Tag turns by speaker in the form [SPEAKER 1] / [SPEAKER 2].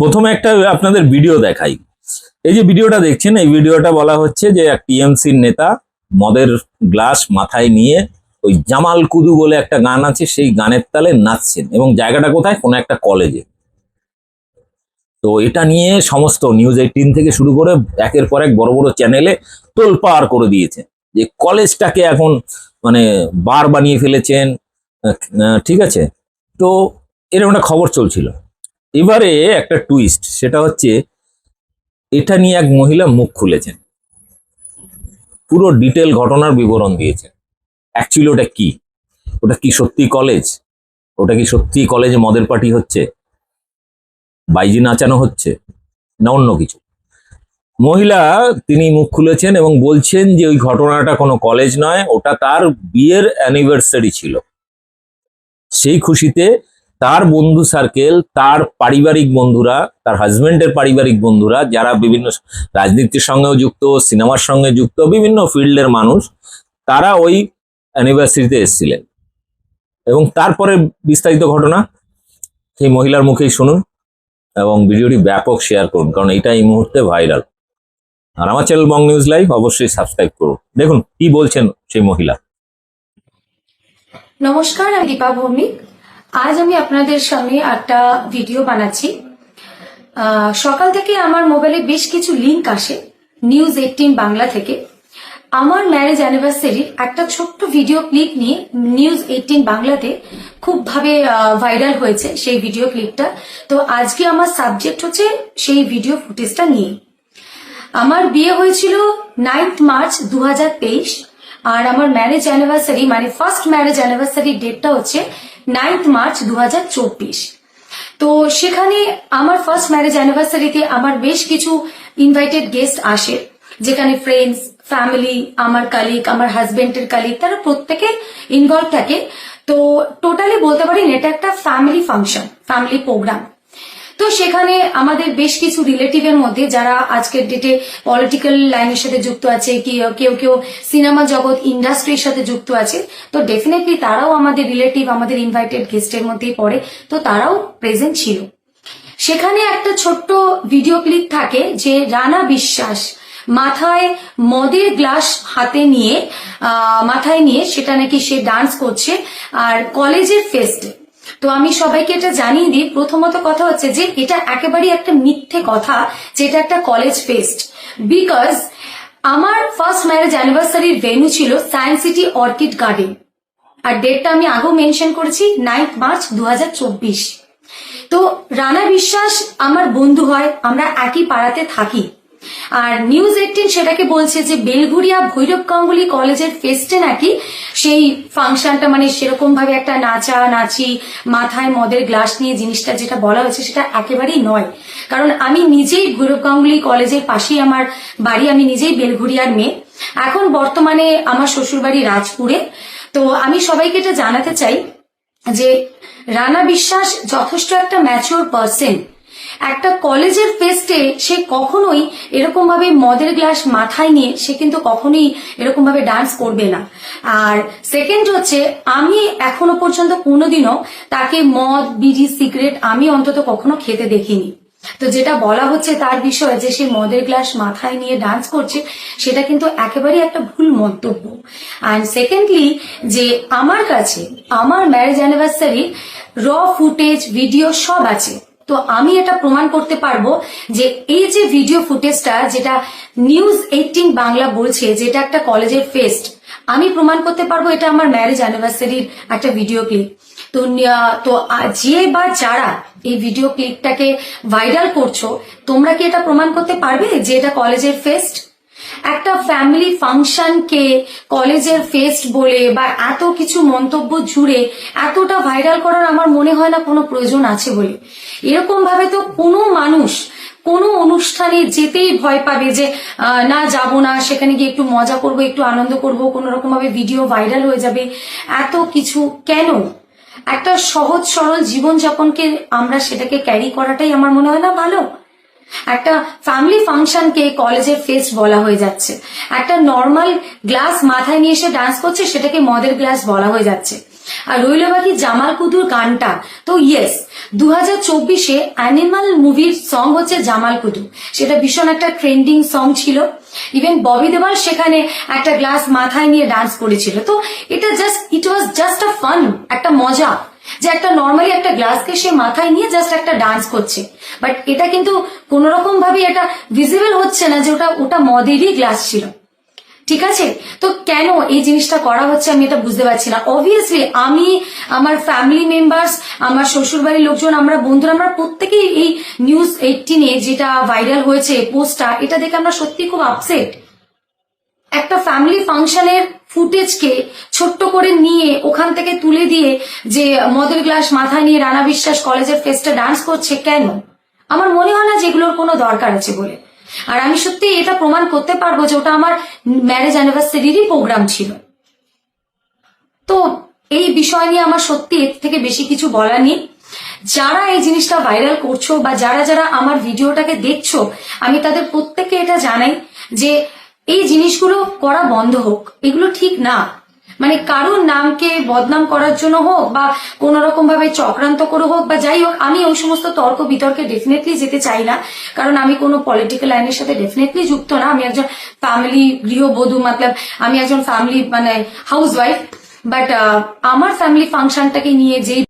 [SPEAKER 1] প্রথমে একটা আপনাদের ভিডিও দেখাই। এই যে ভিডিওটা দেখছেন, এই ভিডিওটা বলা হচ্ছে যে এক টিএমসির নেতা মদের গ্লাস মাথায় নিয়ে ওই জামাল কুদু বলে একটা গান আছে, সেই গানের তালে নাচছেন এবং জায়গাটা কোথায়? কোনো একটা কলেজে তো এটা নিয়ে সমস্ত নিউজ এইটিন থেকে শুরু করে একের পর এক বড় বড় চ্যানেলে তোলপাড় করে দিয়েছে যে কলেজটাকে এখন মানে বার বানিয়ে ফেলেছেন ঠিক আছে? তো এরকম একটা খবর চলছিল। এবারে একটা টুইস্ট সেটা হচ্ছে এটা নিয়ে এক মহিলা মুখ খুলেছেন। পুরো ডিটেল ঘটনার বিবরণ দিয়েছেন। অ্যাকচুয়ালি ওটা কি? ওটা কি সত্যি কলেজ ওটা কি সত্যি কলেজে মদের পার্টি হচ্ছে? বাইজি নাচানো হচ্ছে? না অন্য কিছু? মহিলা তিনি মুখ খুলেছেন এবং বলছেন যে ওই ঘটনাটা কোনো কলেজ নয়, ওটা তার বিয়ের অ্যানিভার্সারি ছিল। সেই খুশিতে তার বন্ধু সার্কেল তার পারিবারিক বন্ধুরা, তার হাজবেন্ডের পারিবারিক বন্ধুরা, যারা বিভিন্ন রাজনীতির সঙ্গেও যুক্ত, সিনেমার সঙ্গে যুক্ত, বিভিন্ন ফিল্ডের মানুষ, তারা ওই অ্যানিভার্সারিতে এসেছিলেন। এবং তারপরে বিস্তারিত ঘটনা, সেই মহিলার মুখেই শুনুন এবং ভিডিওটি ব্যাপক শেয়ার করুন, কারণ এটা এই মুহূর্তে ভাইরাল আর আমার চ্যানেল বং নিউজ লাইভ অবশ্যই সাবস্ক্রাইব করুন। দেখুন, কি বলছেন সেই মহিলা?
[SPEAKER 2] নমস্কার, আমি দীপা ভৌমিক। আজ আমি আপনাদের সামনে একটা ভিডিও বানাচ্ছি। সকাল থেকে আমার মোবাইলে বেশ কিছু লিংক আসে নিউজ এইটিন বাংলা থেকে। আমার ম্যারেজ অ্যানিভার্সারির একটা ছোট্ট ভিডিও ক্লিপ নিয়ে নিউজ এইটিন বাংলাতে খুব ভাবে ভাইরাল হয়েছে সেই ভিডিও ক্লিপটা তো আজকে আমার সাবজেক্ট হচ্ছে সেই ভিডিও ফুটেজটা নিয়ে। আমার বিয়ে হয়েছিল নাইন্থ মার্চ দু হাজার তেইশ, আর আমার ম্যারেজ অ্যানিভার্সারি মানে ফার্স্ট ম্যারেজ অ্যানিভার্সারি ডেটটা হচ্ছে নাইন্থ মার্চ দু হাজার চব্বিশ। তো সেখানে আমার ফার্স্ট ম্যারেজ অ্যানিভার্সারিতে আমার বেশ কিছু ইনভাইটেড গেস্ট আসে, যেখানে ফ্রেন্ডস ফ্যামিলি আমার কালিক আমার হাজবেন্ডের কালিক তারা প্রত্যেকে ইনভলভ থাকে। তো টোটালি বলতে পারি এটা একটা ফ্যামিলি ফাংশন ফ্যামিলি প্রোগ্রাম তো সেখানে আমাদের বেশ কিছু রিলেটিভের মধ্যে যারা আজকের ডেটে পলিটিক্যাল লাইনের সাথে যুক্ত আছে কেউ কেউ সিনেমা জগৎ ইন্ডাস্ট্রির সাথে যুক্ত আছে, তো ডেফিনেটলি তারাও আমাদের রিলেটিভ আমাদের ইনভাইটেড গেস্টের মধ্যেই পড়ে, তো তারাও প্রেজেন্ট ছিল। সেখানে একটা ছোট্ট ভিডিও ক্লিপ থাকে যে রানা বিশ্বাস মাথায় মদের গ্লাস হাতে নিয়ে মাথায় নিয়ে সেটা নাকি সে ডান্স করছে, আর কলেজের ফেস্টে তো আমি সবাইকে এটা জানিয়ে দিই, প্রথমত কথা হচ্ছে যে এটা একেবারেই একটা মিথ্যে কথা যেটা একটা কলেজ ফেস্ট বিকজ আমার ফার্স্ট ম্যারেজ অ্যানিভার্সারির ভেন্যু ছিল সায়েন্স সিটি অর্কিড গার্ডেন আর ডেটটা আমি আগেও মেনশন করেছি নাইন্থ মার্চ দু হাজার চব্বিশ। তো রানা বিশ্বাস আমার বন্ধু হয়, আমরা একই পাড়াতে থাকি। আর নিউজ এইটিন সেটাকে বলছে যে বেলঘুরিয়া ভৈরব গাঙ্গুলি কলেজের ফেস্টে নাকি সেই ফাংশনটা মানে সেরকম ভাবে একটা নাচা নাচি মাথায় মদের গ্লাস নিয়ে জিনিসটা যেটা বলা হয়েছে সেটা একেবারেই নয়। কারণ আমি নিজেই ভৈরব গাঙ্গুলি কলেজের পাশেই আমার বাড়ি, আমি নিজেই বেলঘুরিয়ার মেয়ে। এখন বর্তমানে আমার শ্বশুরবাড়ি রাজপুরে। তো আমি সবাইকে এটা জানাতে চাই যে রানা বিশ্বাস যথেষ্ট একটা ম্যাচিওর পার্সন একটা কলেজের ফেস্টে সে কখনোই এরকম ভাবে মদের গ্লাস মাথায় নিয়ে সে কিন্তু কখনোই এরকম ভাবে ডান্স করবে না। আর সেকেন্ড হচ্ছে, আমি এখনও পর্যন্ত কোনোদিনও তাকে মদ, বিড়ি সিগারেট আমি অন্তত কখনো খেতে দেখিনি। তো যেটা বলা হচ্ছে তার বিষয়ে যে সে মদের গ্লাস মাথায় নিয়ে ডান্স করছে, সেটা কিন্তু একেবারেই একটা ভুল মন্তব্য। অ্যান্ড সেকেন্ডলি যে আমার কাছে, আমার ম্যারেজ অ্যানিভার্সারি র ফুটেজ ভিডিও সব আছে। তো আমি এটা প্রমাণ করতে পারব যে এই যে ভিডিও ফুটেজটা যেটা নিউজ এইটিন বাংলা বলছে, যেটা একটা কলেজের ফেস্ট আমি প্রমাণ করতে পারব এটা আমার ম্যারেজ অ্যানিভার্সারির একটা ভিডিও ক্লিপ তো তো যে বা যারা এই ভিডিও ক্লিপটাকে ভাইরাল করছ, তোমরা কি এটা প্রমাণ করতে পারবে যে এটা কলেজের ফেস্ট একটা ফ্যামিলি ফাংশনকে কলেজের ফেস্ট বলে বা এত কিছু মন্তব্য জুড়ে এতটা ভাইরাল করার আমার মনে হয় না কোনো প্রয়োজন আছে বলে। এরকম ভাবে তো কোনো মানুষ কোনো অনুষ্ঠানে যেতেই ভয় পাবে যে না যাব না, সেখানে গিয়ে একটু মজা করব, একটু আনন্দ করব কোনো রকম ভাবে ভিডিও ভাইরাল হয়ে যাবে। এত কিছু কেন? একটা সহজ সরল জীবনযাপনকে আমরা সেটাকে ক্যারি করাটাই আমার মনে হয় না ভালো। একটা ফ্যামিলি ফাংশনকে কলেজের ফেস্ট বলা হয়ে যাচ্ছে। একটা নর্মাল গ্লাস মাথায় নিয়ে এসে ডান্স করছে, সেটাকে মদের গ্লাস বলা হয়ে যাচ্ছে। আর রইল বাকি জামাল কুদুর গানটা? তো ইয়েস দু হাজার চব্বিশে অ্যানিমাল মুভির সং হচ্ছে জামাল কুদু সেটা ভীষণ একটা ট্রেন্ডিং সং ছিল। ইভেন ববি দেওয়াল সেখানে একটা গ্লাস মাথায় নিয়ে ডান্স করেছিল। তো এটা just it was just a fun একটা মজা। যে একটা নর্মালি একটা গ্লাসকে সে মাথায় নিয়ে জাস্ট একটা ডান্স করছে। বাট এটা কিন্তু কোন রকম ভাবে এটা ভিজিবল হচ্ছে না যে ওটা ওটা মদেরই গ্লাস ছিল। ঠিক আছে? তো কেন এই জিনিসটা করা হচ্ছে আমি এটা বুঝতে পারছি না। অবভিয়াসলি আমি, আমার ফ্যামিলি মেম্বার্স আমার শ্বশুর বাড়ির লোকজন, আমরা বন্ধুরা, আমরা প্রত্যেকেই এই নিউজ এইটিনে যেটা ভাইরাল হয়েছে পোস্টটা এটা দেখে আমরা সত্যি খুব আপসেট একটা ফ্যামিলি ফাংশনের ফুটেজকে ছোট্ট করে নিয়ে ওখান থেকে তুলে দিয়ে যে মদের গ্লাস মাথায় নিয়ে রানা বিশ্বাস কলেজের ফেস্টে ডান্স করছে কেন? আমার মনে হয় না যেগুলোর কোনো দরকার আছে বলে। আর আমি সত্যি এটা প্রমাণ করতে পারব যে ওটা আমার ম্যারেজ অ্যানিভার্সারিরই প্রোগ্রাম ছিল। তো এই বিষয় নিয়ে আমার সত্যি এর থেকে বেশি কিছু বলার নেই। যারা এই জিনিসটা ভাইরাল করছ বা যারা যারা আমার ভিডিওটাকে দেখছ, আমি তাদের প্রত্যেককে এটা জানাই যে এই জিনিসগুলো করা বন্ধ হোক, এগুলো ঠিক না। মানে কারোর নামকে বদনাম করার জন্য হোক বা কোন রকম ভাবে চক্রান্ত করে হোক বা যাই হোক, আমি ওই সমস্ত তর্ক বিতর্কে ডেফিনেটলি যেতে চাই না। কারণ আমি কোনো পলিটিক্যাল লাইনের সাথে ডেফিনেটলি যুক্ত না। আমি একজন ফ্যামিলি গৃহবধূ, মতলব আমি একজন ফ্যামিলি মানে হাউস ওয়াইফ বাট আমার ফ্যামিলি ফাংশনটাকে নিয়ে যেই